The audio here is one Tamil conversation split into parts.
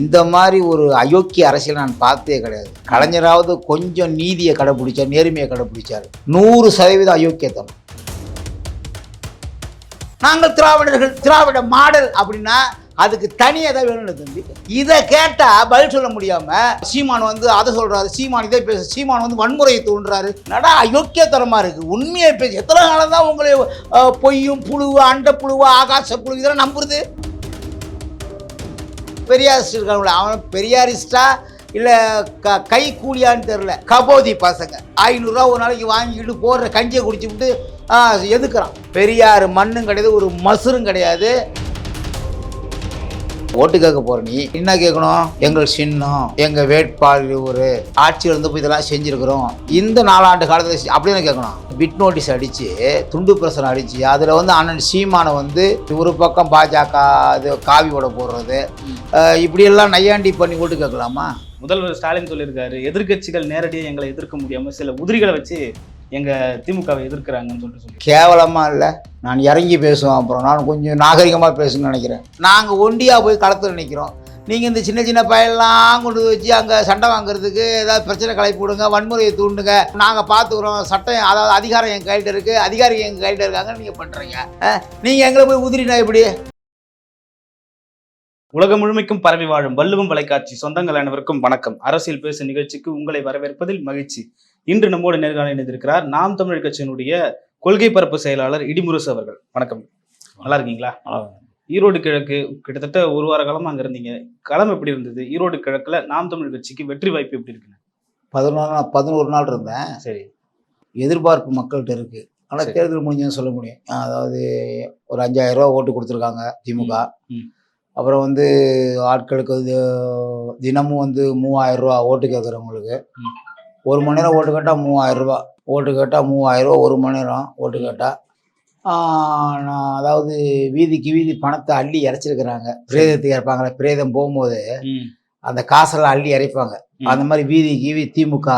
இந்த மாதிரி ஒரு அயோக்கிய அரசியல் நான் பார்த்ததே கிடையாது. கலைஞராவது கொஞ்சம் நீதியை கடைப்பிடிச்சார் நேர்மையை கடைப்பிடிச்சார். நூறு சதவீதம் அயோக்கியத்தனம். நாங்கள் திராவிடர்கள் திராவிட மாடல் அப்படின்னா அதுக்கு தனியாக தான் வேணும் தம்பி. இதை கேட்டால் பதில் சொல்ல முடியாமல் சீமான் வந்து அதை சொல்கிறாரு சீமான் இதை பேச சீமான் வந்து வன்முறையை தூண்டுறாரு. நடா அயோக்கியத்தரமாக இருக்குது உண்மையை பேச. எத்தனை காலம் தான் உங்களை பொய்யும் புழுவா அண்டை புழுவா ஆகாச புழு இதெல்லாம் நம்புறது? பெரியாரிஸ்ட் இருக்காங்களே அவன் பெரியாரிஸ்டா இல்லை க கை கூலியான்னு தெரில கபோதி பசங்க. ஐநூறுரூவா ஒரு நாளைக்கு வாங்கிக்கிட்டு போடுற கஞ்சியை குடிச்சு விட்டு எதுக்குறான்? பெரியார் மண்ணும் கிடையாது ஒரு மசுரும் கிடையாது. ஓட்டு கேட்க போற நீ? என்ன கேட்கணும்? எங்கள் சின்னம் எங்க வேட்பாளர் ஒரு ஆட்சியில் இருந்து போய் இதெல்லாம் செஞ்சிருக்கிறோம். இந்த நாலாண்டு காலத்தில் அப்படின்னு கேட்கணும்? பிட் நோட்டீஸ் அடிச்சு துண்டு பிரசனம் அடிச்சு அதுல வந்து அண்ணன் சீமானை வந்து ஒரு பக்கம் பாஜக இது காவி ஓட போடுறது. இப்படியெல்லாம் நையாண்டி பண்ணி ஓட்டு கேட்கலாமா? முதல்வர் ஸ்டாலின் சொல்லியிருக்காரு எதிர்க்கட்சிகள் நேரடியாக எங்களை எதிர்க்க முடியாம சில உதிரிகளை வச்சு எங்க திமுகவை எதிர்க்கிறாங்கன்னு சொல்லிட்டு சொல்லி. கேவலமா இல்லை. நான் இறங்கி பேசுவேன் அப்புறம். நான் கொஞ்சம் நாகரிகமாக பேசணும்னு நினைக்கிறேன். நாங்கள் ஒண்டியாக போய் களத்தில் நிற்கிறோம் நீங்கள் இந்த சின்ன சின்ன பயலெல்லாம் கொண்டு வச்சு அங்கே சண்டை வாங்குறதுக்கு ஏதாவது பிரச்சனை கிளப்பி விடுங்க வன்முறையை தூண்டுங்க. நாங்கள் பார்த்துக்குறோம். சட்டம் அதாவது அதிகாரம் எங்கள் கையில் இருக்குது அதிகாரி எங்கள் கையில் இருக்காங்கன்னு நீங்கள் பண்ணுறீங்க நீங்கள் எங்களை போய் உதிரினா எப்படி? உலகம் முழுமைக்கும் பரவி வாழும் வள்ளுவம் தொலைக்காட்சி சொந்தங்கள் அனைவருக்கும் வணக்கம். அரசியல் பேசு நிகழ்ச்சிக்கு உங்களை வரவேற்பதில் மகிழ்ச்சி. இன்று நம்மோடு நேர்காணல் இணைந்திருக்கிறார் நாம் தமிழர் கட்சியினுடைய கொள்கை பரப்பு செயலாளர் இடிமுரசு அவர்கள். வணக்கம். நல்லா இருக்கீங்களா? ஈரோடு கிழக்கு கிட்டத்தட்ட ஒரு வார காலமா அங்க இருந்தீங்க. களம் எப்படி இருந்தது? ஈரோடு கிழக்குல நாம் தமிழர் கட்சிக்கு வெற்றி வாய்ப்பு எப்படி இருக்குன்னு? பதினொரு நாள் பதினோரு நாள் இருந்தேன். சரி. எதிர்பார்ப்பு மக்கள்கிட்ட இருக்குது ஆனால். தேர்தல் முடிஞ்சதுன்னு சொல்ல முடியும். அதாவது ஒரு அஞ்சாயிரம் ரூபா ஓட்டு கொடுத்துருக்காங்க திமுக. ம். அப்புறம் வந்து ஆட்களுக்கு வந்து தினமும் வந்து மூவாயிரம் ரூபா ஓட்டு கேட்குறவங்களுக்கு ம். ஒரு மணி நேரம் ஓட்டு கேட்டால் மூவாயிரம் ரூபா ஓட்டு கேட்டால் மூவாயிரம் ரூபா ஒரு மணி நேரம் ஓட்டு கேட்டால் நான் அதாவது வீதிக்கு வீதி பணத்தை அள்ளி இறைச்சிருக்கிறாங்க. பிரேதத்துக்கு இறைப்பாங்களே பிரேதம் போகும்போது அந்த காசெல்லாம் அள்ளி இறைப்பாங்க. அந்த மாதிரி வீதி திமுக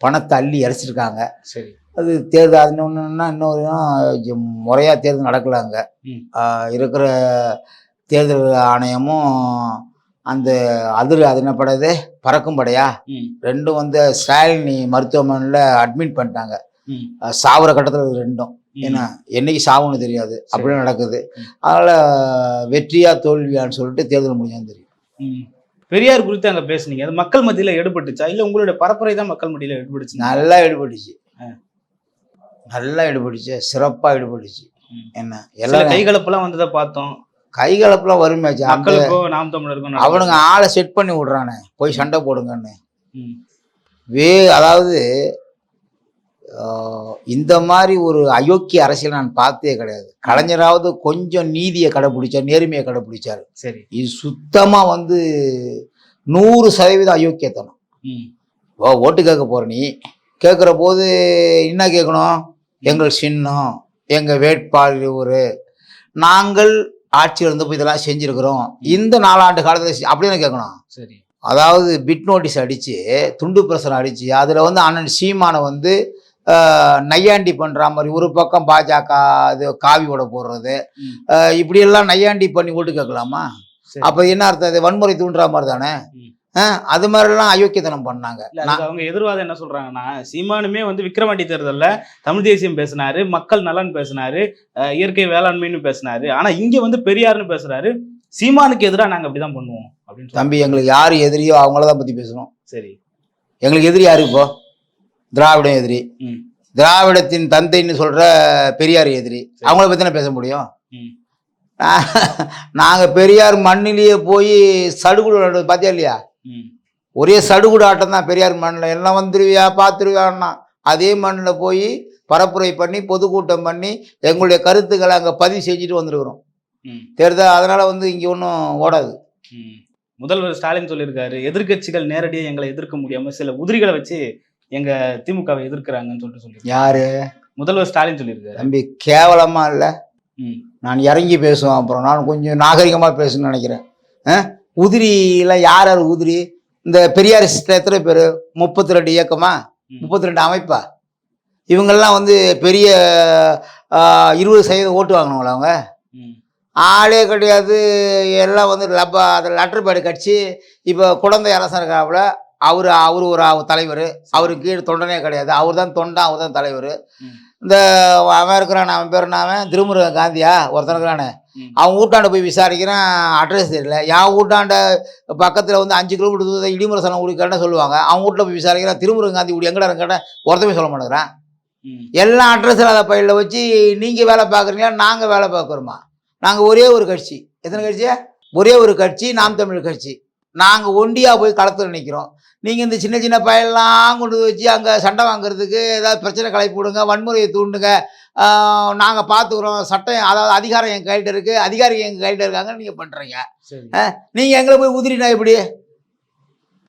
பணத்தை அள்ளி இறைச்சிருக்காங்க. சரி. அது தேர்தல் அது இன்னொன்னா இன்னொரு முறையாக தேர்தல் நடக்கல அங்கே. ம். இருக்கிற தேர்தல் ஆணையமும் அந்த அதிர் அது என்ன படையாது பறக்கும் படையா? ரெண்டும் வந்து ஸ்டாலினி மருத்துவமனையில் அட்மிட் பண்ணிட்டாங்க. சாவுற கட்டத்தில் ரெண்டும். ஏன்னா என்னைக்கு சாவுன்னு தெரியாது. அப்படி நடக்குது. அதனால் வெற்றியா தோல்வியான்னு சொல்லிட்டு தேர்தல் முடிஞ்சான்னு தெரியும். பெரியார் குறித்து அங்க பேசுனீங்க. அது மக்கள் மத்தியில எடுபட்டுச்சா இல்ல உங்களுடைய பரப்புரை தான் மக்கள் மத்தியில எடுபட்டுச்சு நல்லா ஈடுபட்டுச்சு. ஆ. நல்லா ஈடுபட்டுச்சு. சிறப்பாக ஈடுபட்டுச்சு. ம். என்ன? சில எல்லாம். கைகலப்பெல்லாம் வந்ததை பார்த்தோம். கைகலப்புலாம் தமிழருக்கும் அவனுங்க ஆளை செட் பண்ணி விடுறானே. போய் சண்டை போடுங்கன்னு. வே அதாவது இந்த மாதிரி ஒரு அயோக்கிய அரசியல் நான் பார்த்ததே கிடையாது. கலைஞராவது கொஞ்சம் நீதியை கடைப்பிடிச்சார் நேர்மையை கடைப்பிடிச்சார் சரி. இது சுத்தமா வந்து நூறு சதவீதம் அயோக்கியத்தனம். ஓட்டு கேட்க போற நீ. கேட்குற போது என்ன கேட்கணும்? எங்கள் சின்னம் எங்கள் வேட்பாளர் ஒரு நாங்கள் ஆட்சியில் இருந்து போய் இதெல்லாம் செஞ்சுருக்கிறோம். இந்த நாலாண்டு காலத்தில் அப்படின்னு கேட்கணும் சரி. அதாவது பிட் நோட்டீஸ் அடித்து துண்டு பிரசனம் அடித்து அதில் வந்து அண்ணன் சீமானை வந்து நையாண்டி பண்ணுற மாதிரி ஒரு பக்கம் பாஜக இது காவி ஓட போடுறது. இப்படியெல்லாம் நையாண்டி பண்ணி ஓட்டு கேட்கலாமா. அப்போ என்ன அர்த்தம்? அது வன்முறை தூண்டுற மாதிரி தானே? அது மாதிரிலாம் அயோக்கியத்தனம் பண்ணாங்க. அவங்க எதிர்வாதம் என்ன சொல்றாங்கன்னா சீமானுமே வந்து விக்கிரவாண்டி தேர்தல்ல தமிழ் தேசியம் பேசினாரு மக்கள் நலன் பேசினாரு இயற்கை வேளாண்மைன்னு பேசினாரு. ஆனா இங்க வந்து பெரியார்னு பேசுறாரு சீமானுக்கு எதிரா நாங்க அப்படிதான் பண்ணுவோம் அப்படின்னு. தம்பி எங்களுக்கு யார் எதிரியோ அவங்கள தான் பற்றி பேசணும். சரி. எங்களுக்கு எதிரி யாரு இப்போ? திராவிடம் எதிரி. திராவிடத்தின் தந்தைன்னு சொல்கிற பெரியார் எதிரி. அவங்கள பற்றி தானே பேச முடியும். நாங்கள் பெரியார் மண்ணிலேயே போய் சடுகுடு பார்த்தியா இல்லையா? ஒரே சடுகுடு ஆட்டம் தான் பெரியார் மண்ணில். எல்லாம் வந்துருவியா பார்த்துருவியான்னா அதே மண்ணில் போய் பரப்புரை பண்ணி பொதுக்கூட்டம் பண்ணி எங்களுடைய கருத்துக்களை அங்கே பதிவு செஞ்சுட்டு வந்திருக்கிறோம். ம், தேர்தல் அதனால் வந்து இங்கே ஒன்றும் ஓடாது. முதல்வர் ஸ்டாலின் சொல்லியிருக்காரு எதிர்க்கட்சிகள் நேரடியா எங்களை எதிர்க்க முடியாம சில உதிரிகளை வச்சு எங்க திமுகவை எதிர்க்கிறாங்கன்னு சொல்லிட்டு சொல்லி யாரு? முதல்வர் ஸ்டாலின் சொல்லியிருக்காரு. தம்பி கேவலமாக இல்லை. நான் இறங்கி பேசுவேன் அப்புறம். நான் கொஞ்சம் நாகரிகமாக பேசணும்னு நினைக்கிறேன்? உதிரியில் யார் யார் உதிரி? இந்த பெரியாரிஸ்டில் எத்தனை பேர்? முப்பத்தி ரெண்டு இயக்கமா. முப்பத்தி ரெண்டு அமைப்பா? இவங்கெல்லாம் வந்து பெரிய இருபது சதவீதம் ஓட்டு வாங்கினவங்களா அவங்க? ஆளே கிடையாது. எல்லாம் வந்து லப்பா அது லெட்டர் பேடு கட்சி இப்போ குழந்தை அரசன் இருக்காப்புல அவர் அவர் ஒரு தலைவர். அவருக்கு கீழே தொண்டனே கிடையாது. அவர் தான் தொண்டன் அவர் தான் தலைவர். இந்த அவன் இருக்கிறான் அவன் பேர் அவன்? திருமுருகன் காந்தியா? ஒருத்தன் இருக்கிறானே. அவன் வீட்டாண்ட போய் விசாரிக்கிறேன் அட்ரஸ் தெரியல. என் வீட்டாண்ட பக்கத்தில் வந்து அஞ்சு கிலோமீட்டர் தூரத்தில் இடிமுரசனம் கேட்டால் சொல்லுவாங்க. அவன் வீட்டில் போய் விசாரிக்கிறேன் திருமுருகன் காந்தி ஊடி எங்கடா கேட்டேன் ஒருத்தமே சொல்ல மாட்டேங்கிறான். எல்லா அட்ரஸ் இல்லாத பையில வச்சு நீங்கள் வேலை பார்க்குறீங்களா? நாங்கள் வேலை பார்க்குறோமா? நாங்கள் ஒரே ஒரு கட்சி. எத்தனை கட்சி? ஒரே ஒரு கட்சி நாம் தமிழ் கட்சி. நாங்கள் ஒண்டியாக போய் களத்தில் நிற்கிறோம் நீங்கள் இந்த சின்ன சின்ன பையெல்லாம் கொண்டு வச்சு அங்கே சண்டை வாங்குறதுக்கு ஏதாவது பிரச்சனை கலைப்பு விடுங்க வன்முறையை தூண்டுங்க நாங்கள் பார்த்துக்குறோம் சட்டம் அதாவது அதிகாரம் எங்கள் கையில் இருக்குது அதிகாரி எங்கள் கையில் இருக்காங்கன்னு நீங்கள் பண்ணுறீங்க நீங்கள் எங்களை போய் உதிரினா எப்படி?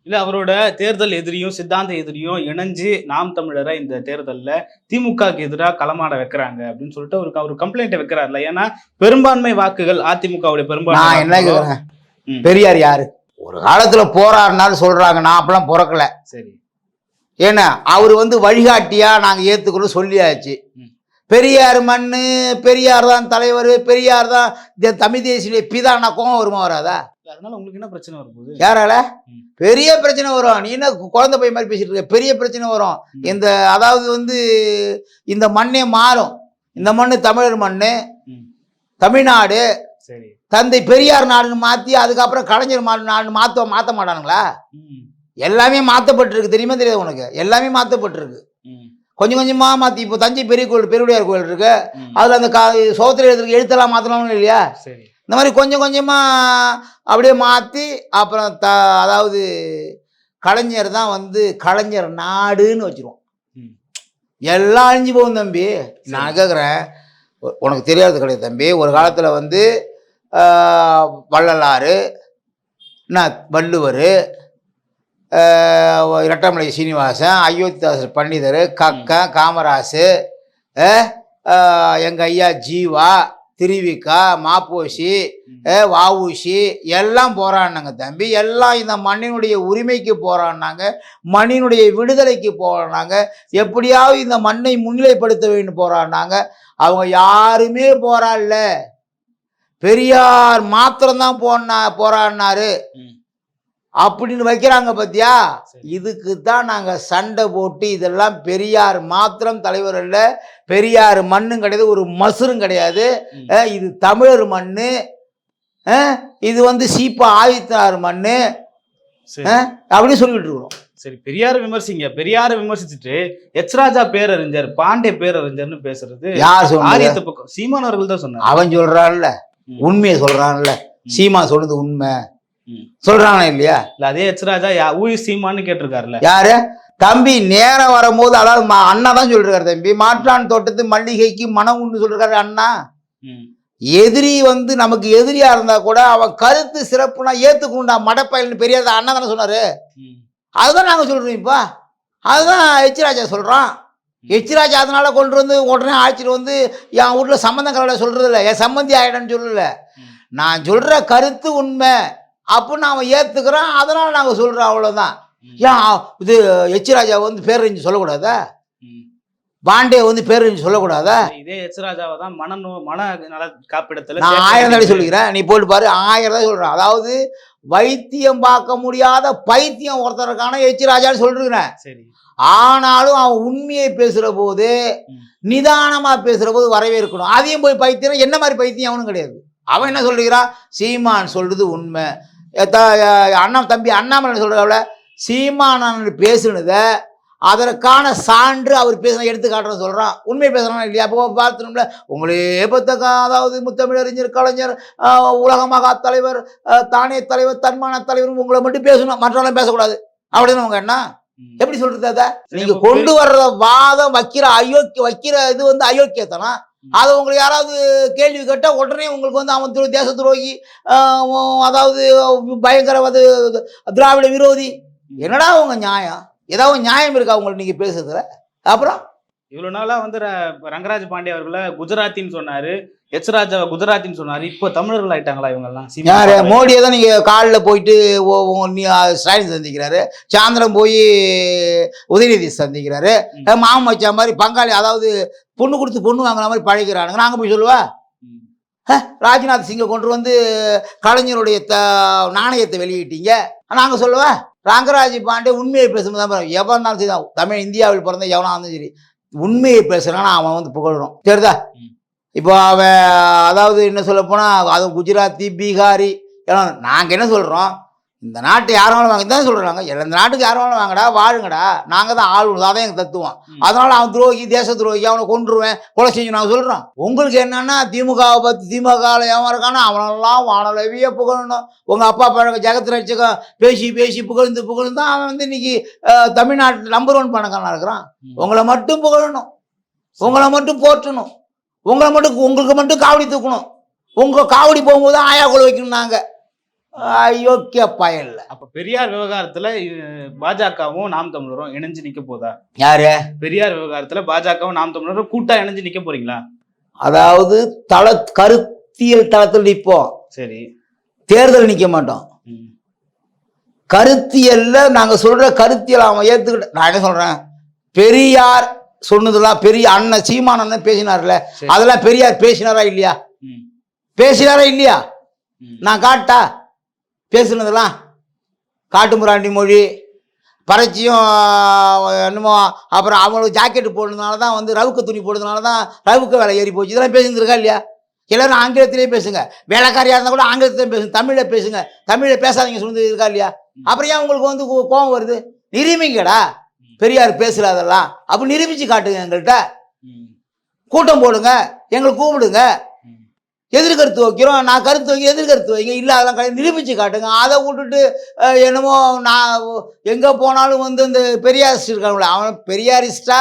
இல்ல அவரோட தேர்தல் எதிரியும் சித்தாந்த எதிரியும் இணைஞ்சு நாம் தமிழரை இந்த தேர்தல்ல திமுகக்கு எதிராக களமாட வைக்கிறாங்க அப்படின்னு சொல்லிட்டு ஒரு அவர் கம்ப்ளைண்ட் வைக்கிறாருல. ஏன்னா பெரும்பான்மை வாக்குகள் அதிமுகவுடைய பெரும்பான்மை நான் என்ன கேட்குறேன். பெரியார் யாரு? ஒரு காலத்தில் போராடினாலும் சொல்கிறாங்க நான் அப்பெல்லாம் பிறக்கல. சரி. ஏன்னா அவர் வந்து வழிகாட்டியா நாங்கள் ஏற்றுக்கிறோம் சொல்லியாச்சு. பெரியார் மண்ணு பெரியார் தான் தலைவர் பெரியார் தான் தமிழ் தேசிய பிதானா கோவம் வருமா வராதா? அதனால உங்களுக்கு என்ன பிரச்சனை வரும்போது யாரால. பெரிய பிரச்சனை வரும். நீ என்ன குழந்தை பையன் மாதிரி பேசிட்டு இருக்க? பெரிய பிரச்சனை வரும். இந்த அதாவது வந்து இந்த மண்ணே மாறும். இந்த மண்ணு தமிழர் மண்ணு ம். தமிழ்நாடு சரி. தந்தை பெரியார் நாடுன்னு மாற்றி அதுக்கப்புறம் கலைஞர் நாடுன்னு மாற்ற மாற்ற மாட்டானுங்களா. எல்லாமே மாற்றப்பட்டிருக்கு தெரியுமா தெரியாது உனக்கு? எல்லாமே மாற்றப்பட்டிருக்கு ம். கொஞ்சம் கொஞ்சமாக மாற்றி இப்போ தஞ்சை பெரிய கோயில் பெருவுடையார் கோயில் இருக்கு. அதில் அந்த கா சோத்திர எழுத்துக்கு எழுத்தெல்லாம் மாற்றணும் இல்லையா? இந்த மாதிரி கொஞ்சம் கொஞ்சமாக அப்படியே மாற்றி அப்புறம் த அதாவது கலைஞர் தான் வந்து கலைஞர் நாடுன்னு வச்சிருவோம். எல்லாம் அழிஞ்சு போகும் தம்பி. நான் கேட்குறேன் உனக்கு தெரியாது கிடையாது தம்பி. ஒரு காலத்தில் வந்து ஆஹ், வள்ளலார் என்ன வள்ளுவர் இரட்டமலை சீனிவாசன் அயோத்திதாசர் பண்டிதர் கக்கன் காமராசு எங்கள் ஐயா ஜீவா திருவிக்கா மாப்போசி வஉசி எல்லாம் போராடினாங்க தம்பி. எல்லாம் இந்த மண்ணினுடைய உரிமைக்கு போராடினாங்க. மண்ணினுடைய விடுதலைக்கு போராடினாங்க. எப்படியாவது இந்த மண்ணை முன்னிலைப்படுத்த வேண்டும் போராடினாங்க. அவங்க யாருமே போராடல. பெரியார் மாத்திரம்தான் போனா போராடினாரு. அப்படின்னு வைக்கிறாங்க பத்தியா. இதுக்கு தான் நாங்கள் சண்டை போட்டு இதெல்லாம் பெரியார் மாத்திரம் தலைவர் அல்ல பெரியார் மண்ணும் கிடையாது ஒரு மசுரும் கிடையாது. இது தமிழர் மண்ணு அஹ் இது வந்து சீப்பா ஆதித்தார் அஹ் அப்படின்னு சொல்லிட்டு இருக்கிறோம். சரி பெரியார விமர்சிங்க. பெரியார விமர்சிச்சுட்டு எச் ராஜா பேரறிஞர் பாண்டே பேரறிஞர்னு பேசுறது யார் ஆரியத்து பக்கம். சீமான் அவர்கள் தான் சொன்னார். அவன் சொல்றான்ல. உண்மையை சொல்றான்ல. சீமா சொல்றது உண்மை. சொல்றானா இல்லையா? இல்ல அதே எச் ராஜா யா- ஊய் சீமான்னு கேட்டிருக்காருல்ல. யாரு? தம்பி நேரம் வரும்போது அதாவது அண்ணா தான் சொல்லிருக்காரு தம்பி. மாற்றான் தோட்டத்து மல்லிகைக்கு மனம் உண்டு சொல்லிருக்காரு அண்ணா. எதிரி வந்து நமக்கு எதிரியா இருந்தா கூட அவன் கருத்து சிறப்புனா ஏத்துக்கணும்டா மடப்பயல்னு பெரியார் அண்ணா தானே சொன்னாரு. அதுதான் நாங்க சொல்றோம் இப்போ. அதுதான் எச் ராஜா சொல்றோம் எச் ராஜா அதனால கொண்டு வந்து உடனே ஆட்சியில் வந்து என் வீட்டுல சம்பந்தம் கலவை சொல்றது இல்லை என் சம்பந்தி ஆயிடன்னு சொல்லல. நான் சொல்ற கருத்து உண்மை. அப்படின்னு அவன் ஏத்துக்கிறான் அதனால நாங்க சொல்றோம் அவ்வளவுதான். ம். ஏன் இது எச் ராஜா வந்து பேரறிஞ்சு சொல்லக்கூடாதா. பாண்டே வந்து பேரறிஞ்சு சொல்லக்கூடாதா? இதே எச் ராஜாவை தான் மன மன நல காப்பிடத்துல நான் ஆயிரம் தடவை. சொல்லிக்கிறேன். நீ போட்டு பாரு. ஆயிரம் தான் சொல்றேன். அதாவது வைத்தியம் பார்க்க முடியாத பைத்தியம் ஒருத்தருக்கான எச் ராஜான்னு சொல்லிருக்கிறேன். சரி. ஆனாலும் அவன் உண்மையை பேசுற போது ம். நிதானமா பேசுற போது வரவேற்கணும். அதையும் போய் பைத்தியம் என்ன மாதிரி பைத்தியம்? அவனும் கிடையாது. அவன் என்ன சொல்லுகிறான் சீமான் சொல்றது உண்மை. அண்ணா தம்பி அண்ணாமலை சொல்றவள சீமான் பேசுனத அதற்கான சான்று அவர் பேசின எடுத்து காட்டுறேன் சொல்றான். உண்மை பேசுறான் இல்லையா? அப்போ பார்த்துணும்ல உங்களே பத்த கா- அதாவது முத்தமிழறிஞர் கலைஞர் உலக மகா தலைவர் ஆஹ் தானே தலைவர் தன்மான தலைவர் உங்களை மட்டும் பேசணும் மற்றவங்களும் பேசக்கூடாது. அப்படின்னு உங்க என்ன. எப்படி சொல்றது அத? நீங்க கொண்டு வர்ற வாதம் வைக்கிற அயோக்கிய வைக்கிற இது வந்து அயோக்கியத்தனம். ம். அதை உங்களுக்கு யாராவது கேள்வி கேட்டா உடனே உங்களுக்கு வந்து அவன் துரோ- தேச துரோகி அதாவது பயங்கரவாத திராவிட விரோதி. என்னடா உங்க நியாயம்? ஏதாவது நியாயம் இருக்கா உங்களுக்கு நீங்க பேசுறதுல? அப்புறம்? இவ்வளவு நாளா வந்து ரங்கராஜ் பாண்டே அவர்களை குஜராத்தின்னு சொன்னாரு. எச் ராஜாவை குஜராத்தின்னு சொன்னாரு. இப்போ தமிழர்கள் ஆயிட்டாங்களா இவங்க எல்லாம் சீமான் யாரு. மோடியை தான் நீங்க காலில் போயிட்டு ஸ்டாலின் சந்திக்கிறாரு. சாயந்தரம் போய் உதயநிதி சந்திக்கிறாரு. மாமன் வச்ச மாதிரி பங்காளி அதாவது பொண்ணு கொடுத்து பொண்ணு வாங்குற மாதிரி பழகிறானுங்க. நாங்க போய் சொல்லுவா? ராஜ்நாத் சிங்கை கொண்டு வந்து கலைஞருடைய த நாணயத்தை வெளியிட்டீங்க. நாங்கள் சொல்லுவேன் ரங்கராஜ் பாண்டே உண்மையை பேசும்போது தான் எவன் இருந்தாலும் சரி தமிழ் இந்தியாவில் பிறந்த எவனா இருந்தாலும் சரி. உண்மையை பேசுகிறான்னா அவன் வந்து புகழணும். சரிதா. இப்போ அவன் அதாவது என்ன சொல்ல போனால் அது குஜராத்தி பீகாரி எல்லாம் நாங்கள் என்ன சொல்கிறோம் இந்த நாட்டு யாரும் வேணாலும் வாங்க தான் சொல்கிறாங்க இந்த நாட்டுக்கு யாரும் வேணாலும் வாங்கடா வாழுங்கடா. நாங்கள் தான் ஆளுநர் அதான் எங்கள் தத்துவம். அதனால அவன் துரோகி தேச துரோகி அவனை கொன்றுவேன் கொலை செஞ்சு நாங்கள் சொல்கிறோம் உங்களுக்கு என்னன்னா திமுகவை பற்றி திமுகவில் எவன் இருக்கானோ அவனெல்லாம் வானலவிய புகழணும். உங்கள் அப்பா பழக ஜெகத் ரட்சகம் பேசி பேசி புகழ்ந்து புகழ்ந்து அவன் வந்து இன்னைக்கு அஹ், தமிழ்நாட்டு நம்பர் ஒன் பணக்காரனா இருக்கிறான். உங்களை மட்டும் புகழணும். உங்களை மட்டும் போற்றணும். உங்களை மட்டும் உங்களுக்கு மட்டும் காவடி தூக்கணும். உங்கள் காவடி போகும்போது ஆயா கொலை வைக்கணும் நாங்கள் அயோக்கிய பயல்ல. அப்ப பெரியார் விவகாரத்துல பாஜகவும் நாம் தமிழரும் இணைஞ்சு நிக்க போதா? யாரு? பெரியார் விவகாரத்துல பாஜகவும் நாம் தமிழரும் கூட்டா இணைஞ்சு நிக்க போறீங்களா? அதாவது தள கருத்தியல் தளத்தில் நிற்போம் சரி. தேர்தல் நிற்க மாட்டோம். கருத்தியல்ல நாங்க சொல்ற கருத்தியல் அவன் ஏத்துக்கிட்ட நான் என்ன சொல்றேன்? பெரியார் சொன்னதெல்லாம் பெரிய அண்ணன் சீமான் அண்ணன் பேசினார்ல. அதெல்லாம் பெரியார் பேசினாரா இல்லையா. பேசினாரா இல்லையா. நான் காட்டா? பேசுனதெல்லாம் காட்டுமிராண்டி மொழி பறச்சியும் என்னமோ அப்புறம் அவங்களுக்கு ஜாக்கெட்டு போடுறதுனால தான் வந்து ரவுக்கு துணி போடுறதுனால தான் ரவுக்கு விலை ஏறி போச்சு. இதெல்லாம் பேசியிருக்கா இல்லையா? எல்லாரும் ஆங்கிலத்திலே பேசுங்க. வேலைக்காரியாக இருந்தால் கூட ஆங்கிலத்திலே பேசுங்க. தமிழில் பேசுங்க. தமிழில் பேசாதீங்க சொல்லி இருக்கா இல்லையா அப்புறம் ஏன் உங்களுக்கு வந்து கோ- கோவம் வருது? நிரூபிங்கடா பெரியார் பேசல அப்ப நிரூபிச்சு காட்டுங்க எங்கள்கிட்ட கூட்டம் போடுங்க. எங்களை கூப்பிடுங்க. எதிர்கருத்து வைக்கிறோம். நான் கருத்து வைக்க எதிர்கருத்து வைங்க இல்லை அதெல்லாம் கிடையாது நிரூபித்து காட்டுங்க. அதை விட்டுட்டு என்னமோ நான் எங்கே போனாலும் வந்து இந்த பெரியாரிஸ்ட் இருக்காங்களே அவன் பெரியாரிஸ்டா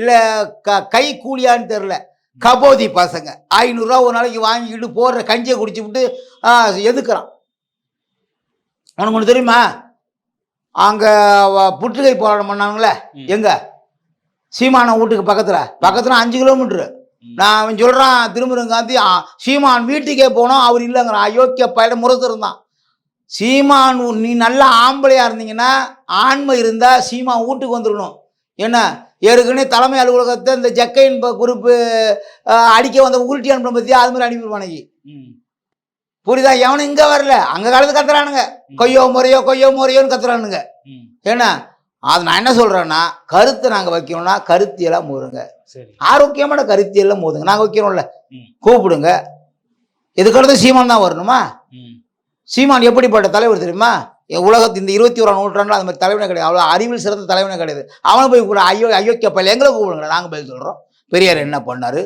இல்லை க கை கூலியான்னு தெரில கபோதி பசங்க. ஐநூறுரூவா ஒரு நாளைக்கு வாங்கிக்கிட்டு போடுற கஞ்சியை குடிச்சு விட்டு எதுக்குறான்? உனக்கு ஒன்று தெரியுமா? அங்கே புற்றுகை போராட்டம் பண்ணாங்களே. எங்க? சீமான வீட்டுக்கு பக்கத்தில். பக்கத்தில் அஞ்சு கிலோமீட்ரு. நான் அவன் சொல்கிறான் திருமுருகன் காந்தி ஆ, சீமான் வீட்டுக்கே போனோம் அவர் இல்லைங்கிறான் அயோக்கிய பையன் முரத்திருந்தான் சீமான் நீ நல்ல ஆம்பளையா இருந்தீங்கன்னா ஆண்மை இருந்தால் சீமான் வீட்டுக்கு வந்துடணும். என்ன? ஏற்கனவே தலைமை அலுவலகத்தை இந்த ஜக்கையின் குரூப்பு அடிக்க வந்த உருட்டி அனுப்பின பற்றியா அது மாதிரி அனுப்பிடுவானுங்க. புரியுதா எவனும் இங்கே வரல. அங்கே காலத்து கத்துறானுங்க. கொய்யோ முறையோ கொய்யோ முறையோன்னு கத்துறானுங்க. ஏன்னா அது நான் என்ன சொல்கிறேன்னா கருத்தை நாங்கள் வைக்கணும்னா கருத்தியெல்லாம் மூடுங்க. ஆரோக்கியமான கருத்தியெல்லாம் மோதுங்க நாங்கள் வைக்கிறோம்ல. கூப்பிடுங்க. இதுக்கடுத்து சீமான் தான் வரணுமா. சீமான் எப்படிப்பட்ட தலைவர் தெரியுமா? உலகத்து இந்த இருபத்தி ஓராம் நூற்றாண்டில் அந்த மாதிரி தலைவனே கிடையாது. அவ்வளோ அறிவில் சிறந்த தலைவனே கிடையாது. அவனை போய் கூட ஐயோ ஐயோக்கிய பையன். எங்களை கூப்பிடுங்க. நாங்கள் பதில் சொல்கிறோம் பெரியார் என்ன பண்ணாரு?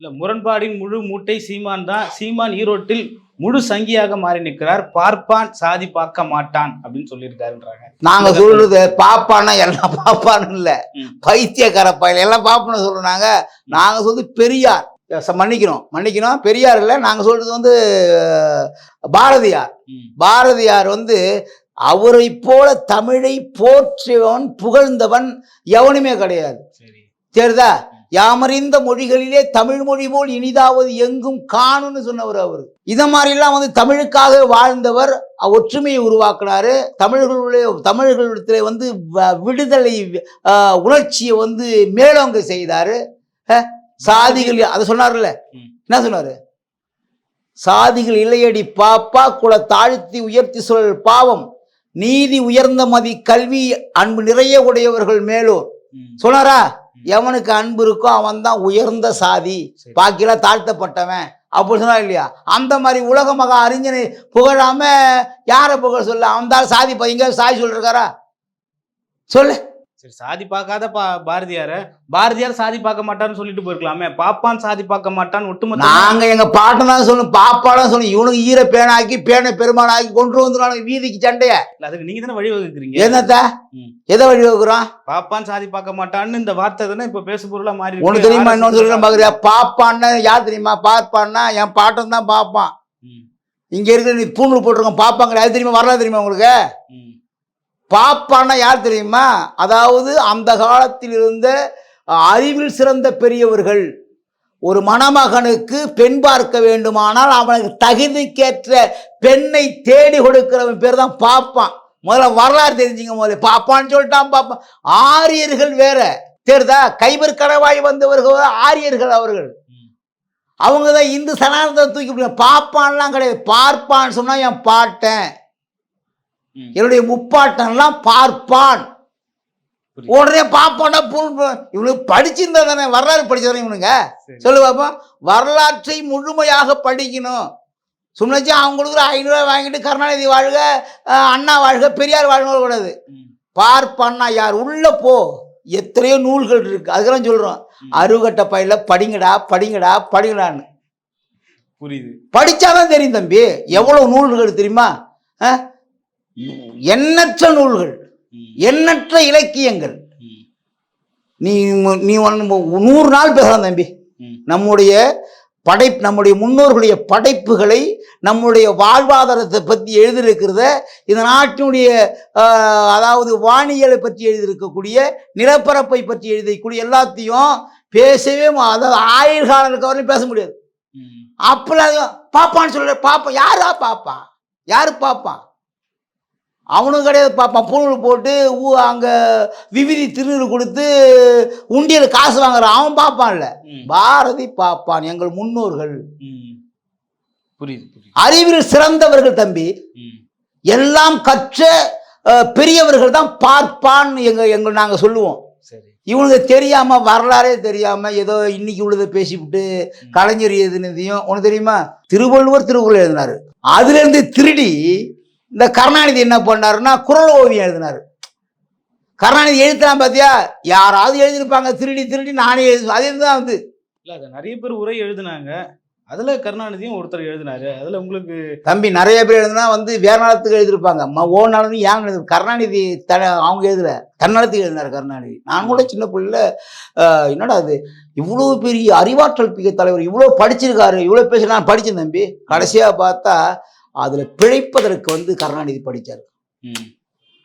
இல்ல முரண்பாடின் முழு மூட்டை சீமான் தான். சீமான் ஈரோட்டில் முழு சங்கியாக மாறி நிற்கிறார். பார்ப்பான் சாதி பார்க்க மாட்டான் அப்படின்னு சொல்லியிருக்காருன்றாங்க. நாங்கள் சொல்றது பாப்பான்னா எல்லாம் பாப்பான்னு இல்லை. பைத்தியக்கார பையன் எல்லாம் பாப்பான்னு சொல்கிறாங்க நாங்கள் சொல்றது பெரியார். மன்னிக்கணும். மன்னிக்கணும். பெரியார் இல்லை. நாங்கள் சொல்றது வந்து பாரதியார். பாரதியார் வந்து அவரை போல தமிழை போற்றியவன் புகழ்ந்தவன் எவனுமே கிடையாது. சரி. தெரியுதா? யாமறிந்த மொழிகளிலே தமிழ் மொழி போல் இனிதாவது எங்கும் காணும்னு சொன்னவர் அவர். இத மாதிரிலாம் வந்து தமிழுக்காக வாழ்ந்தவர் ஒற்றுமையை உருவாக்குனாரு. தமிழர்களுடைய தமிழர்களிடத்துல வந்து விடுதலை உணர்ச்சியை வந்து மேலோங்க செய்தாரு. சாதிகள் அதை சொன்னார்ல. என்ன சொன்னாரு? சாதிகள் இல்லையடி பாப்பா குல தாழ்த்தி உயர்த்தி சொல் பாவம். நீதி உயர்ந்த மதி கல்வி அன்பு நிறைய உடையவர்கள் மேலோர். சொன்னாரா? எவனுக்கு அன்பு இருக்கோ அவன் தான் உயர்ந்த சாதி. பாக்கியெல்லாம் தாழ்த்தப்பட்டவன். அப்படி சொன்னா இல்லையா? அந்த மாதிரி உலக மகா அறிஞனை புகழாம யாரை புகழ சொல்ல? அவன் தான் சாதி பையங்க சாதி சொல்லிருக்காரா? சொல்லு. சரி சாதி பார்க்காத பா பாரதியார. பாரதியார் சாதி பார்க்க மாட்டான்னு சொல்லிட்டு போயிருக்கலாமே. பாப்பான் சாதி பார்க்க மாட்டான் ஒட்டுமொத்த நாங்க எங்க பாட்டன் தான் சொல்லணும். பாப்பாலாம் சொல்லணும். இவனுக்கு ஈர பேனாக்கி பேனை பெருமானாக்கி கொண்டு வந்துடுவாங்க வீதிக்கு சண்டைய. அதுக்கு நீங்க தானே வழி வகுக்கிறீங்க என்னத்த. எதை வழி வைக்கிறோம் பாப்பான் சாதி பார்க்க மாட்டான்னு இந்த வார்த்தை தானே இப்ப பேசு பொருளா மாறி. உனக்கு தெரியுமா இன்னொன்று RSS சொல்லி பாக்குறியா பாப்பான்னா யார் தெரியுமா? பார்ப்பான்னா என் பாட்டன் தான் பார்ப்பான் ம். இங்க இருக்கிற நீ பூணூல் போட்டிருக்கோம். பாப்பாங்க அது தெரியுமா? வரலாம் தெரியுமா உங்களுக்கு. பாப்பான்னா யார் தெரியுமா? அதாவது அந்த காலத்தில் இருந்த அறிவில் சிறந்த பெரியவர்கள். ஒரு மணமகனுக்கு பெண் பார்க்க வேண்டுமானால் அவனுக்கு தகுதிக்கேற்ற பெண்ணை தேடி கொடுக்கிறவன் பேர் தான் பாப்பான் முதல்ல வரலாறு தெரிஞ்சுங்க முதல்ல. பாப்பான்னு சொல்லிட்டான் பாப்பான் ஆரியர்கள் வேற. தெரியுதா? கைவர் கடவாய் வந்தவர்கள் ஆரியர்கள் அவர்கள். அவங்க தான் இந்து சனாதனத்தை தூக்கி பாப்பான்லாம் கிடையாது. பார்ப்பான்னு சொன்னால் என் பாட்டேன். என்னுடைய முப்பாட்டன்லாம் பார்ப்பான். உடனே புல் இவனுக்கு படிச்சிருந்தா தானே வரலாறு படிச்சதானே இவனுங்க. சொல்லு பாப்பா வரலாற்றை முழுமையாக படிக்கணும். சும்மாச்சு அவங்களுக்கு ஒரு ஐநூறுரூவா வாங்கிட்டு கருணாநிதி வாழ்க அண்ணா வாழ்க பெரியார் வாழ்க கூடாது. பார்ப்பான்னா யார்? உள்ள போ. எத்தனையோ நூல்கள் இருக்கு. அதுக்கெல்லாம் சொல்றோம். அருகட்ட பையில படிங்கடா படிங்கடா படிங்கடான்னு. புரியுது. படிச்சாதான் தெரியும் தம்பி. எவ்வளவு நூல்கள் தெரியுமா? அஹ்? எண்ணற்ற நூல்கள். எண்ணற்ற இலக்கியங்கள். நீ நீ நூறு நாள் பேசலாம் தம்பி. நம்முடைய படை நம்முடைய முன்னோர்களுடைய படைப்புகளை நம்முடைய வாழ்வாதாரத்தை பற்றி எழுதியிருக்கிறத இந்த நாட்டினுடைய அதாவது வானியலை பற்றி எழுதியிருக்கக்கூடிய நிலப்பரப்பை பற்றி எழுதிக்கூடிய எல்லாத்தையும் பேசவே அதாவது ஆயுள் காலம் இருக்க வரையும் பேச முடியாது. அப்பெல்லாம் பாப்பான்னு சொல்ற பாப்பா யாரா பாப்பா யாரு பாப்பா அவனும் கிடையாது பாப்பான் பூணூல் போட்டு ஊ அங்கே விவிதி திருநீர் கொடுத்து உண்டியல் காசு வாங்குறான் அவன் பாப்பான்ல ம். பாரதி பாப்பான் எங்கள் முன்னோர்கள். புரியுது அறிவில் சிறந்தவர்கள் தம்பி. எல்லாம் கற்ற பெரியவர்கள் தான் பார்ப்பான் எங்க எங்கள் நாங்கள் சொல்லுவோம். இவனுக்கு தெரியாம வரலாறே தெரியாம ஏதோ இன்னைக்கு உள்ளதை பேசிவிட்டு கலைஞர் எழுதினதையும் உனக்கு தெரியுமா? திருவள்ளுவர் திருக்குறள் எழுதினாரு. அதுல இருந்து திருடி இந்த கருணாநிதி என்ன பண்ணாருன்னா குறள் ஓவியம் எழுதினாரு. கருணாநிதி எழுத்துலாம் பாத்தியா? யாராவது எழுதியிருப்பாங்க. திருடி திருடி நானே எழுது அது தான் வந்து? இல்ல அது நிறைய பேர் உரை எழுதுனாங்க. அதுல கருணாநிதியும் ஒருத்தர் எழுதினாரு. அதுல உங்களுக்கு தம்பி நிறைய பேர் எழுதுனா வந்து வேற நாளத்துக்கு எழுதியிருப்பாங்க. ஓ நாளது ஏன் எழுது கருணாநிதி த அவங்க எழுதல. தன்னலத்துக்கு எழுதினார் கருணாநிதி. நான் கூட சின்ன பிள்ளைல என்னடா அது இவ்வளோ பெரிய அறிவாற்றல் மிக்க தலைவர் இவ்வளோ படிச்சிருக்காரு. இவ்வளோ பேசி நான் படித்தேன் தம்பி. கடைசியாக பார்த்தா அதில் பிழைப்பதற்கு வந்து கருணாநிதி படித்தார்.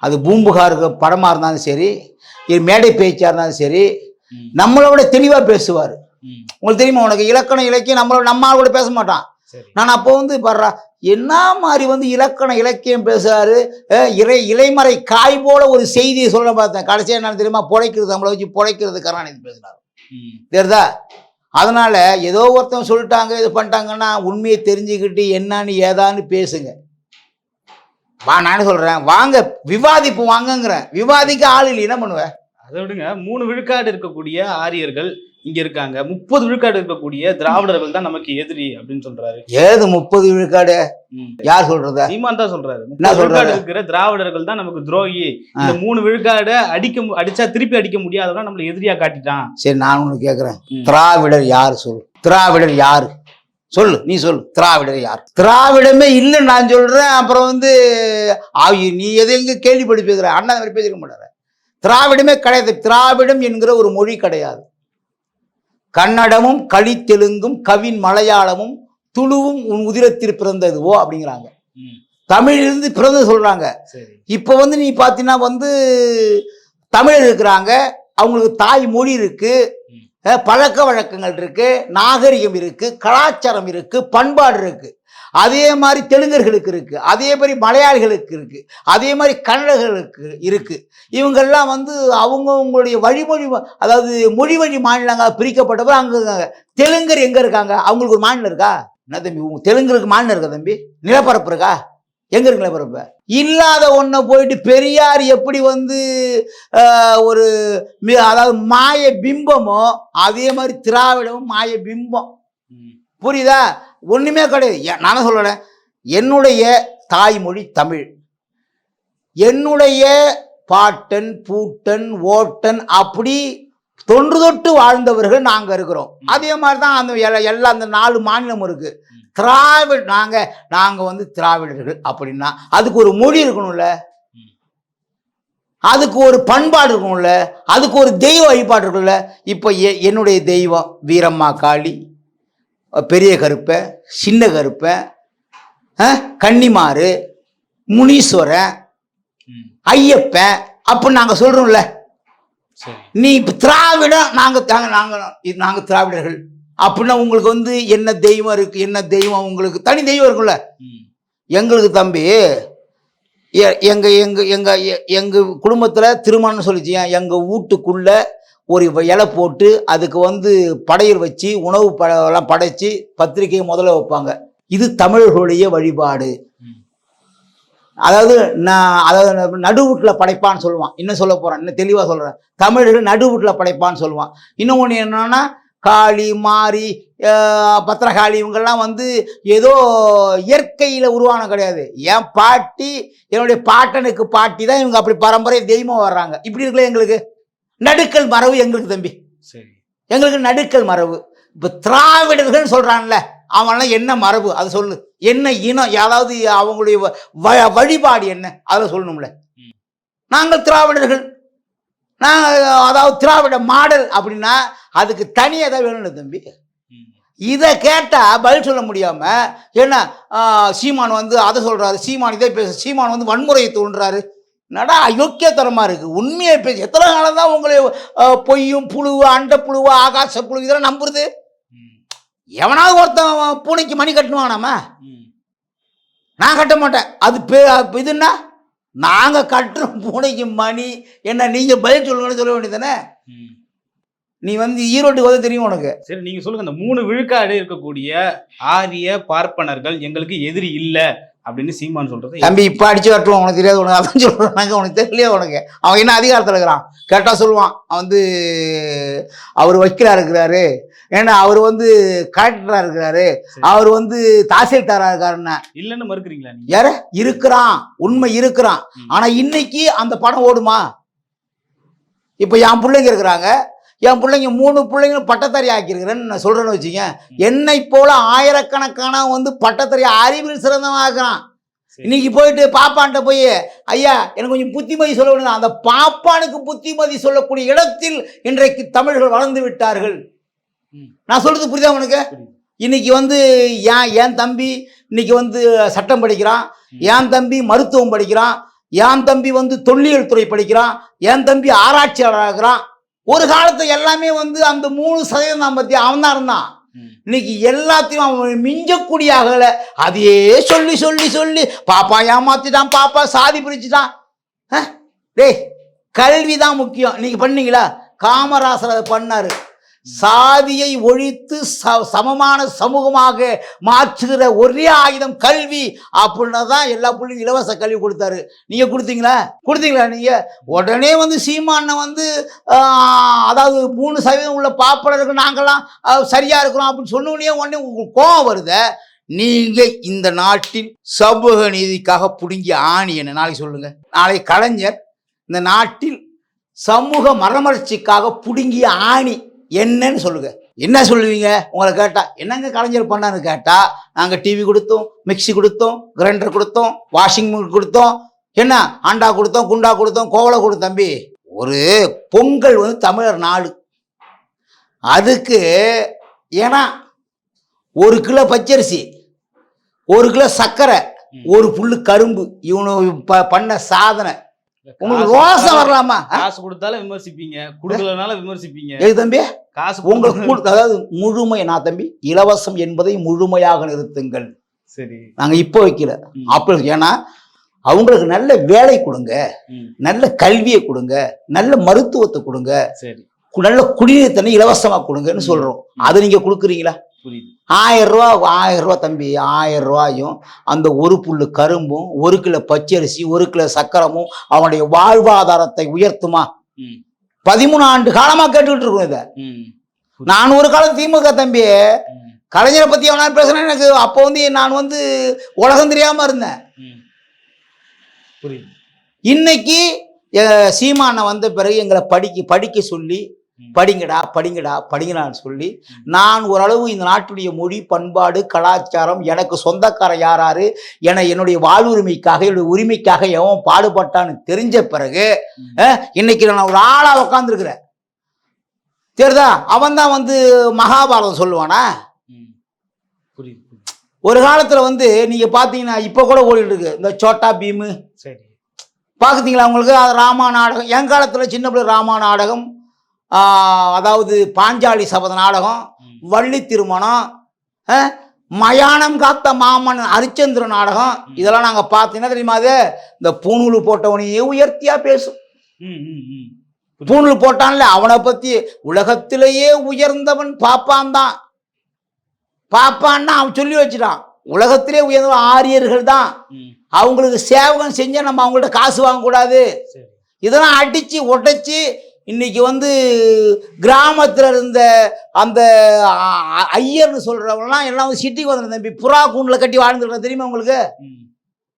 அது பூம்புகாருக்கு படமாக இருந்தாலும் சரி மேடை பேச்சாக இருந்தாலும் சரி. நம்மளோட தெளிவாக பேசுவார். உங்களுக்கு தெரியுமா உனக்கு இலக்கணம் இலக்கியம் நம்மளோட நம்ம ஆள் கூட பேச மாட்டான் நான் அப்போ வந்து படுறா என்ன மாதிரி வந்து இலக்கண இலக்கியம் பேசுறாரு இறை இலைமறை காய் போல ஒரு செய்தியை சொல்ல பார்த்தேன் கடைசியா என்ன தெரியுமா புழைக்கிறது நம்மளை வச்சு புழைக்கிறது கருணாநிதி பேசினார். தெரியுதா அதனால் ஏதோ ஒருத்தன் சொல்லிட்டாங்க இது பண்ணிட்டாங்கன்னா உண்மையை தெரிஞ்சுக்கிட்டு என்னான்னு ஏதான்னு பேசுங்க. வா நானே சொல்கிறேன் வாங்க விவாதிப்பு வாங்கங்கிறேன். விவாதிக்க ஆள் இல்லை என்ன பண்ணுவேன் அதை விடுங்க. மூணு விழுக்காடு இருக்கக்கூடிய ஆரியர்கள் இங்க இருக்காங்க. முப்பது விழுக்காடு இருக்கக்கூடிய திராவிடர்கள் தான் நமக்கு எதிரி அப்படின்னு சொல்றாரு. ஏது முப்பது விழுக்காடு. யார் சொல்றத? சீமான் தான் சொல்றாரு? விழுக்காடு இருக்கிற திராவிடர்கள் தான் நமக்கு துரோகி. இந்த மூணு விழுக்காடு அடிக்க அடிச்சா திருப்பி அடிக்க முடியாதவங்க நம்மள எதிரியா காட்டிட்டான். சரி நான் ஒன்று கேட்குறேன் ம். திராவிடர் யார் சொல்லு? திராவிடர் யார்? சொல்லு நீ சொல்லு. திராவிடர் யார்? திராவிடமே இல்லைன்னு நான் சொல்றேன். அப்புறம் வந்து நீ எதை எங்க கேள்விப்படி பேசுற? அண்ணா பேசிக்க மாட்டாரு. திராவிடமே கிடையாது. திராவிடம் என்கிற ஒரு மொழி கிடையாது. கன்னடமும் களித்தெலுங்கும் கவின் மலையாளமும் துளுவும் உன் உதிரத்தில் பிறந்ததுவோ அப்படிங்கிறாங்க. தமிழிலிருந்து பிறந்து சொல்றாங்க. இப்போ வந்து நீ பார்த்தீங்கன்னா வந்து தமிழர் இருக்கிறாங்க. அவங்களுக்கு தாய் மொழி இருக்கு. பழக்க வழக்கங்கள் இருக்கு. நாகரிகம் இருக்கு. கலாச்சாரம் இருக்கு. பண்பாடு இருக்கு. அதே மாதிரி தெலுங்கர்களுக்கு இருக்கு. அதே மாதிரி மலையாளிகளுக்கு இருக்கு. அதே மாதிரி கன்னடர்களுக்கு இருக்கு. இவங்கெல்லாம் வந்து அவங்கவுங்களுடைய வழிமொழி அதாவது மொழி வழி மாநிலங்களாக பிரிக்கப்பட்டப்ப அங்கே இருக்காங்க தெலுங்கர் எங்க இருக்காங்க? அவங்களுக்கு ஒரு மாநிலம் இருக்கா? என்ன தம்பி உங்க தெலுங்குக்கு மாநிலம் இருக்கா தம்பி? நிலப்பரப்பு இருக்கா? எங்க இருக்கு நிலப்பரப்பு? இல்லாத ஒன்றை போயிட்டு பெரியார் எப்படி வந்து ஒரு அதாவது மாய பிம்பமோ அதே மாதிரி திராவிடமும் மாய பிம்பம். புரியுதா? ஒண்ணுமே கிடையாது. நானும் சொல்லலை. என்னுடைய தாய்மொழி தமிழ். என்னுடைய பாட்டன் பூட்டன் ஓட்டன் அப்படி தொன்று தொட்டு வாழ்ந்தவர்கள் நாங்க இருக்கிறோம். அதே மாதிரி தான் அந்த எல்லா அந்த நாலு மாநிலம் இருக்கு. திராவிட நாங்க நாங்க வந்து திராவிடர்கள் அப்படின்னா அதுக்கு ஒரு மொழி இருக்கணும்ல. அதுக்கு ஒரு பண்பாடு இருக்கணும்ல. அதுக்கு ஒரு தெய்வ வழிபாடு இருக்கும்ல இப்போ என்னுடைய தெய்வம் வீரம்மா காளி. பெரிய கருப்பை சின்ன கருப்பை அஹ், கன்னிமாரு முனீஸ்வரன். ஐயப்பன் அப்படின்னு நாங்கள் சொல்கிறோம்ல நீ இப்போ திராவிடம் நாங்கள் நாங்கள் நாங்கள் திராவிடர்கள். அப்படின்னா உங்களுக்கு வந்து என்ன தெய்வம் இருக்குது என்ன தெய்வம் உங்களுக்கு? தனி தெய்வம் இருக்குல்ல. எங்களுக்கு தம்பி எ- எங்க எங்க எங்க எ- எங்க குடும்பத்துல திருமணம் சொல்லிச்சியா எங்க வீட்டுக்குள்ள ஒரு இலை போட்டு அதுக்கு வந்து படையல் வச்சு உணவு ப எல்லாம் படைச்சு பத்திரிக்கையை முதல்ல வைப்பாங்க. இது தமிழர்களுடைய வழிபாடு. அதாவது நான் அதாவது நடுவூட்டில் படைப்பான்னு சொல்லுவான். இன்னும் சொல்ல போகிறேன் இன்னும் தெளிவாக சொல்கிறேன் தமிழர்கள் நடுவூட்டில் படைப்பான்னு சொல்லுவான். இன்னும் ஒன்று என்னன்னா காளி மாரி பத்திரகாளி இவங்கெல்லாம் வந்து ஏதோ இயற்கையில் உருவான கிடையாது. என் பாட்டி என்னுடைய பாட்டனுக்கு பாட்டி தான் இவங்க அப்படி பரம்பரை தெய்வம் வர்றாங்க. இப்படி இருக்குல்ல எங்களுக்கு? நடுக்கல் மரபு எங்களுக்கு தம்பி. சரி. எங்களுக்கு நடுக்கல் மரபு. இப்போ திராவிடர்கள் சொல்கிறான்ல அவன்லாம் என்ன மரபு? அதை சொல்லு. என்ன இனம்? அதாவது அவங்களுடைய வ- வழிபாடு என்ன? அதை சொல்லணும்ல. நாங்கள் திராவிடர்கள். நாங்கள் அதாவது திராவிட மாடல் அப்படின்னா அதுக்கு தனியாக தான் வேணும்ல தம்பி. இதை கேட்டால் பதில் சொல்ல முடியாமல் என்ன சீமான் வந்து அதை சொல்கிறாரு சீமான் இதை பேச சீமான் வந்து வன்முறையை தோன்றாரு நடா அயோக்கியத்தரமாக இருக்குது உண்மையை பேச. எத்தனை காலம் தான் உங்களை பொய்யும் புழுவு அண்ட புழுவு ஆகாச புழு இதெல்லாம் நம்புறது. எவனாவது ஒருத்தன் பூனைக்கு மணி கட்டணுவானாமா ம். நான் கட்ட மாட்டேன். அது பே இதுன்னா நாங்கள் கட்டுறோம் பூனைக்கு மணி. என்ன நீங்கள் பதில் சொல்லுங்கன்னு சொல்ல வேண்டியதானே. நீ வந்து ஈரோட்டுக்கு வந்து தெரியும் உனக்கு. சரி நீங்க சொல்லுங்க. இந்த மூணு விழுக்காடு இருக்கக்கூடிய ஆரிய பார்ப்பனர்கள் எங்களுக்கு எதிரி இல்ல. அப்படின்னு சீமான் சொல்றது தம்பி இப்போ அடிச்சு வரட்டும் உனக்கு தெரியாது உனக்கு அதான் சொல்கிறாங்க உனக்கு தெரியலையே உனக்கு? அவன் என்ன அதிகாரத்தில் இருக்கிறான்? கேட்டால் சொல்லுவான். அவன் வந்து அவர் வக்கீலா இருக்கிறாரு. ஏன்னா அவர் வந்து கலெக்டராக இருக்கிறாரு. அவர் வந்து தாசில்தாராக இருக்காருன்னா. இல்லன்னு மறுக்கிறீங்களா யார? இருக்கிறான். உண்மை இருக்கிறான். ஆனா இன்னைக்கு அந்த படம் ஓடுமா? இப்போ என் பிள்ளைங்க இருக்கிறாங்க. என் பிள்ளைங்க மூணு பிள்ளைங்க பட்டத்தாரி ஆக்கியிருக்கிறேன்னு நான் சொல்றேன்னு வச்சுங்க என்னை போல ஆயிரக்கணக்கான வந்து பட்டத்தாரி அறிவில் சிறந்தவன் ஆக்குறான். இன்னைக்கு போயிட்டு பாப்பான்ட்ட போய் ஐயா எனக்கு கொஞ்சம் புத்திமதி சொல்ல வேணும் அந்த பாப்பானுக்கு புத்திமதி சொல்லக்கூடிய இடத்தில் இன்றைக்கு தமிழர்கள் வளர்ந்து விட்டார்கள். நான் சொல்றது புரியுதா உனக்கு. இன்னைக்கு வந்து ஏன் என் தம்பி இன்னைக்கு வந்து சட்டம் படிக்கிறான். என் தம்பி மருத்துவம் படிக்கிறான்? என் தம்பி வந்து தொல்லியல் துறை படிக்கிறான்? என் தம்பி ஆராய்ச்சியாளராக இருக்கிறான் ஒரு காலத்து எல்லாமே வந்து அந்த மூணு சதவீதம் தான் பற்றி அவன் தான் இருந்தான். இன்னைக்கு எல்லாத்தையும் அவன் மிஞ்சக்கூடிய ஆகல அதையே சொல்லி சொல்லி சொல்லி பாப்பா ஏமாத்திட்டான் பாப்பா சாதி பிரிச்சுட்டான். டேய் கல்வி தான் முக்கியம். இன்னைக்கு பண்ணீங்களா? காமராசர் அதை பண்ணாரு. சாதியை ஒழித்து ச- சமமான சமூகமாக மாற்றுகிற ஒரே ஆயுதம் கல்வி அப்படின்னா தான் எல்லா பிள்ளைங்க இலவச கல்வி கொடுத்தாரு. நீங்கள் கொடுத்தீங்களா? கொடுத்தீங்களா நீங்கள் உடனே வந்து சீமானை வந்து அதாவது மூணு சதவீதம் உள்ள பாப்பனருக்கு நாங்களாம் சரியாக இருக்கிறோம் அப்படின்னு சொன்னோடனே உடனே உங்களுக்கு கோபம் வருத. நீங்கள் இந்த நாட்டின் சமூக நீதிக்காக புடுங்கிய ஆணி என்ன? நாளைக்கு சொல்லுங்கள் நாளை கலைஞர் இந்த நாட்டில் சமூக மரமலர்ச்சிக்காக பிடுங்கிய ஆணி என்னன்னு சொல்லுங்க. என்ன சொல்லுவீங்க? உங்களை கேட்டா என்னங்க கலைஞர் பண்ணான்னு கேட்டா நாங்க டிவி கொடுத்தோம் மிக்ஸி கொடுத்தோம் கிரைண்டர் கொடுத்தோம் வாஷிங் மிஷின் கொடுத்தோம். என்ன? ஆண்டா கொடுத்தோம் குண்டா கொடுத்தோம் கோவலை கொடுத்தோம் தம்பி. ஒரு பொங்கல் வந்து தமிழர் நாடு. அதுக்கு ஏன்னா ஒரு கிலோ பச்சரிசி ஒரு கிலோ சர்க்கரை. ஒரு புல்லு கரும்பு இவனு ப- பண்ண சாதனை. உங்களுக்கு ரோசம் வரலாமா? காசு கொடுத்தாலும் விமர்சிப்பீங்க. கொடுக்கலனால விமர்சிப்பீங்க. தம்பி காசு உங்களுக்கு அதாவது முழுமை நான் தம்பி இலவசம் என்பதை முழுமையாக நிறுத்துங்கள். சரி. நாங்க இப்போ வைக்கல. அப்போ ஏன்னா அவங்களுக்கு நல்ல வேலை கொடுங்க. நல்ல கல்வியை கொடுங்க நல்ல மருத்துவத்தை கொடுங்க நல்ல குடிநீர் தண்ணி இலவசமா கொடுங்கன்னு. சொல்றோம். அதை நீங்க கொடுக்குறீங்களா? ஆயிரம் ரூபா ஆயிரம் ரூபா தம்பி ஆயிரம் ரூபாயும் அந்த ஒரு புல்லு கரும்பும் ஒரு கிலோ பச்சரிசி ஒரு கிலோ சக்கரமும் அவனுடைய வாழ்வாதாரத்தை உயர்த்துமா. பதிமூணு ஆண்டு காலமா கேட்டுக்கிட்டு இருக்கோம் இதை. நான் ஒரு காலம் திமுக தம்பி. கலைஞரை பத்தி எவனா பேசுனா எனக்கு அப்போ வந்து நான் வந்து உலகம் தெரியாம இருந்தேன் இன்னைக்கு சீமானை வந்த பிறகு எங்களை படிக்க படிக்க சொல்லி. படிங்கடா படிங்கடா படிங்கடான்னு சொல்லி. நான் ஓரளவு இந்த நாட்டுடைய மொழி பண்பாடு கலாச்சாரம் எனக்கு சொந்தக்காரன் யாராரு என என்னுடைய வாழ்வுரிமைக்காக என்னுடைய உரிமைக்காக எவன் பாடுபட்டான்னு தெரிஞ்ச பிறகு இன்னைக்கு நான் ஒரு ஆளா உட்காந்துருக்கிறேன் தெரியுதா? அவன் தான் வந்து மகாபாரதம் சொல்லுவானா. புரியுது. ஒரு காலத்துல வந்து நீங்க பாத்தீங்கன்னா இப்ப கூட ஓடிட்டு இருக்கு. இந்த சோட்டா பீமு. சரி. பார்க்குறீங்களா உங்களுக்கு? ராமா நாடகம் என் காலத்துல சின்ன பிள்ளை ராமா நாடகம் அதாவது பாஞ்சாலி சபத நாடகம். வள்ளி திருமணம் மயானம் காத்த மாமன் ஹரிச்சந்திர நாடகம். இதெல்லாம் நாங்கள் பார்த்தீங்கன்னா தெரியுமா அது? இந்த பூணூல் போட்டவனையே உயர்த்தியா பேசும். பூணூல் போட்டான்ல அவனை பத்தி உலகத்திலேயே உயர்ந்தவன் பாப்பான் தான். பாப்பான்னா அவன் சொல்லி வச்சுட்டான். உலகத்திலே உயர்ந்தவன் ஆரியர்கள் தான். அவங்களுக்கு சேவகம் செஞ்சா நம்ம அவங்கள்ட்ட காசு வாங்கக்கூடாது. இதெல்லாம் அடிச்சு உடைச்சு இன்னைக்கு வந்து கிராமத்துல இருந்த அந்த ஐயர்னு சொல்றவங்கலாம் எல்லாம் வந்து சிட்டிக்கு வந்து தம்பி. புறா கூண்டில் கட்டி வாழ்ந்துருக்க தெரியுமா உங்களுக்கு?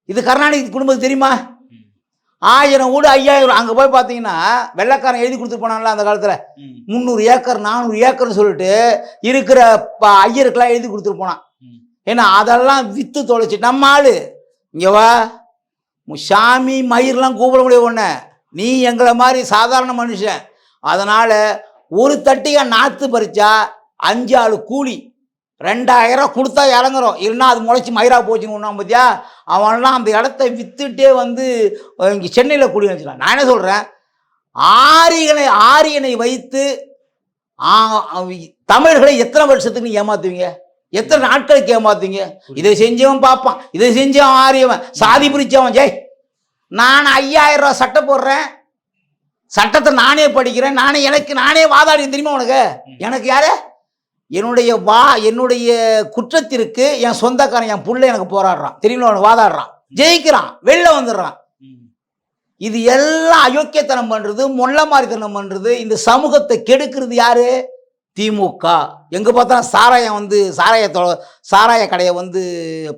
இது கருணாநிதி குடும்பத்துக்கு தெரியுமா? ஆயிரம் வீடு ஐயாயிரம். அங்கே போய் பார்த்தீங்கன்னா வெள்ளைக்காரன் எழுதி கொடுத்துட்டு போனான்ல அந்த காலத்தில். முந்நூறு ஏக்கர் நானூறு ஏக்கர்னு சொல்லிட்டு இருக்கிற ப- ஐயருக்கெல்லாம் எழுதி கொடுத்துட்டு போனான். ஏன்னா அதெல்லாம் வித்து தொலைச்சு. நம்ம ஆளு. இங்க வா. சாமி மயிர்லாம் கூப்பிட முடியாது ஒன்று நீ எங்களை மாதிரி சாதாரண மனுஷன். அதனால் ஒரு தட்டியாக நாற்று பறித்தா அஞ்சு ஆள் கூலி ரெண்டாயிரம் கொடுத்தா இறங்குறோம். இல்லைன்னா அது முளைச்சி மயிரா போச்சுன்னு ஒன்றா பார்த்தியா அவன்லாம் அந்த இடத்த வித்துட்டே வந்து இங்கே சென்னையில் குடி வச்சுட்டான். நான் என்ன சொல்கிறேன் ஆரியனை ஆரியனை வைத்து தமிழர்களை எத்தனை வருஷத்துக்கு நீ ஏமாத்துவீங்க? எத்தனை நாட்களுக்கு ஏமாத்துவீங்க? இதை செஞ்சவன் பார்ப்பான். இதை செஞ்சவன் ஆரியவன். சாதி பிரிச்சவன். ஜெய்! நான் ஐயாயிரம் ரூபா சட்டை போடுறேன். சட்டத்தை நானே படிக்கிறேன். நானே எனக்கு நானே வாதாடி தெரியுமா உனக்கு? எனக்கு யாரு? என்னுடைய வா என்னுடைய குற்றத்திற்கு என் சொந்தக்காரன் என் புள்ள எனக்கு போராடுறான். தெரியுமா அவனுக்கு வாதாடுறான்? ஜெயிக்கிறான். வெளில வந்துடுறான். இது எல்லாம் அயோக்கியத்தனம் பண்றது மொள்ள மாதிரித்தனம் பண்றது இந்த சமூகத்தை கெடுக்கிறது யாரு? திமுக. எங்க பார்த்தாலும் சாராயம் வந்து சாராயத்தோ சாராய கடையை வந்து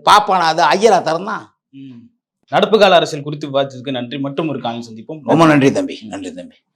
பாப்பானா அது ஐயரா திறந்தான். நடப்பு கால அரசியல் குறித்து விவாதிச்சதுக்கு நன்றி. மற்றும் ஒரு காலம் சந்திப்போம். ரொம்ப நன்றி தம்பி. நன்றி தம்பி.